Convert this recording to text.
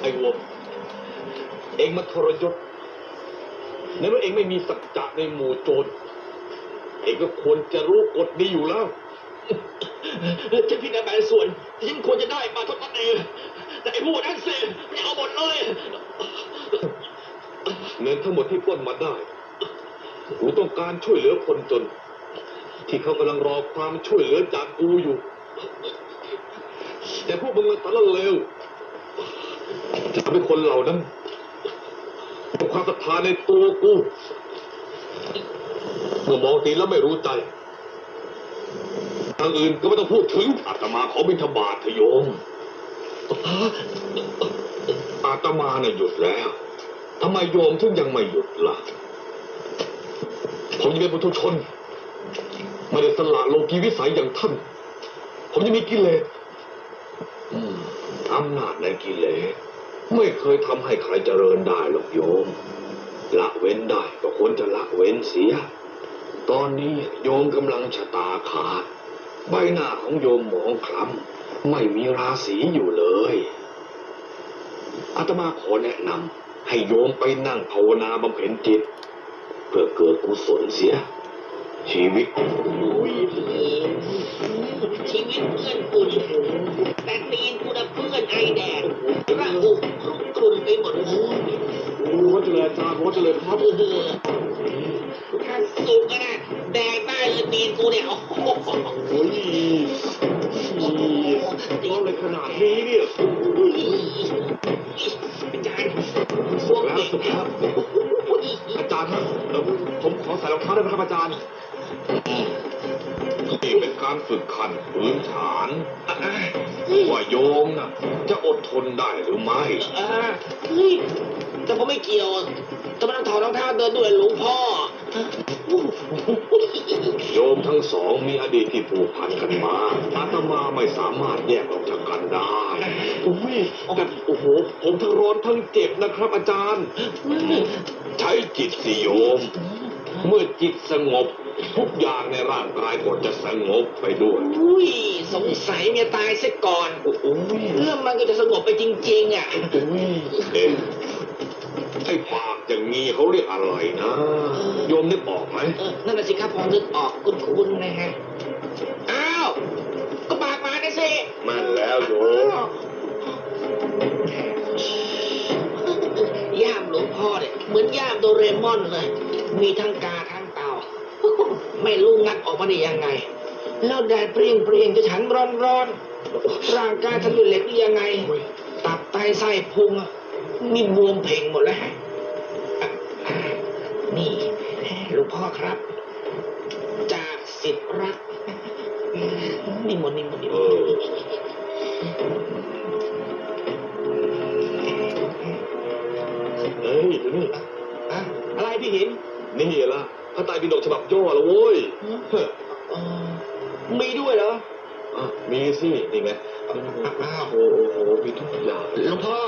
ไอ้วัวเองมาทรยศในเมื่อเองไม่มีสัจจะในหมู่โจรเองก็ควรจะรู้กฎนี้อยู่แล้วฉันผิดในบาส่วนที่ฉันควรจะได้มาท่านั้นเองแต่ไอ้พวกนั้นสิไม่เอาหมดเลยเงินทั้งหมดที่ป้นมาได้กูต้องการช่วยเหลือคนจน ที่เขากำลังรอความช่วยเหลือจากกูอยู่ แต่พวกมึงมันสารเลว จะทำให้คนเหล่านั้นมีความศรัทธาในตัวกูเมื่อมองตีแล้วไม่รู้ใจทางอื่นก็ไม่ต้องพูดถึงอาตมาขอบิณฑบาตเถอะโยมอาตมาน่ะหยุดแล้วทำไมโยมถึงยังไม่หยุดล่ะ ผมยังเป็นปุถุชน ไม่ได้สละโลกีวิสัยอย่างท่าน ผมยังมีกิเลส อำนาจในกิเลสไม่เคยทำให้ใครเจริญได้หรอกโยม ละเว้นได้ก็ควรจะละเว้นเสีย ตอนนี้โยมกำลังชะตาขาด ใบหน้าของโยมหมองคล้ำไม่มีราศีอยู่เลยอาตมาขอแนะนำให้โยมไปนั่งภาวนาบำเพ็ญจิต เพื่อเกิดกุศลเสีย ชีวิตชีวิตเพื่อนคุณ ระอุกรุงกรุนไปหมดเลยวัดเจริญจ้าวัดเจริญครับเออถ้าสุกอะนะแดงได้เลยตีนกูเนี่ยโอ้โหโอ้ยร้อนเลยขนาดนี้เนี่ยอาจารย์สุกแล้วสุกแล้วอาจารย์ครับผมขอใส่รองเท้าได้ไหมครับอาจารย์ นี่เป็นการฝึกขันพื้นฐานว่าโยมนะจะอดทนได้หรือไม่อ่าเฮ้ยแต่ผมไม่เกี่ยวทำไมต้องถอดรองเท้าเดินด้วยหลวงพ่อ โยมทั้งสองมีอดีตที่ผูกพันกันมา อาตมาไม่สามารถแยกออกจากกันได้อุ้ยแต่โอ้โห ผมทั้งร้อนทั้งเจ็บนะครับ อาจารย์ ใช้จิตสิโยม เมื่อจิตสงบ ทุกอย่างในร่างกายก็จะสงบไปด้วยอุ้ยสงสัยเมียตายซะก่อนโอ้โหเรื่องมันก็จะสงบไปจริง ๆ อะอุ้ยเอ๊ะไอ้ ปากอย่างงี้เขาเรียกอะไรนะ โยมนึกออกไหมเออนั่นน่ะสิครับพอนึกออกคุ้นๆนะฮะ อ้าว ก็ปากมานะสิมันแล้วโยมย่ามหลวงพ่อเนี่ยเหมือนย่ามโดเรมอนเลย มีทั้งกาทั้งเต่าไม่รู้งัดออกมาได้ยังไง แล้วแดดเปรี้ยงเปรี้ยงๆจะฉันร้อนร้อนๆร่างกายทำด้วยเหล็กหรือยังไง ตับไตไส้พุงอะมีบวมเพ่งหมดแล้วอะอะ นี่หลวงพ่อครับจากสิทธิ์รักนี่หมดนี่หมดนี่หเอมดอเฮ้ยเดี๋ยวนี่อะอะไรพี่หิน นี่ล่ะพระไตรปิฎกฉบับย่อละโว้ยเฮ้อเออมีด้วยเหรออะมีสินี่ไงอ้าวโอ้โหมีทุกอย่างหลวงพ่อ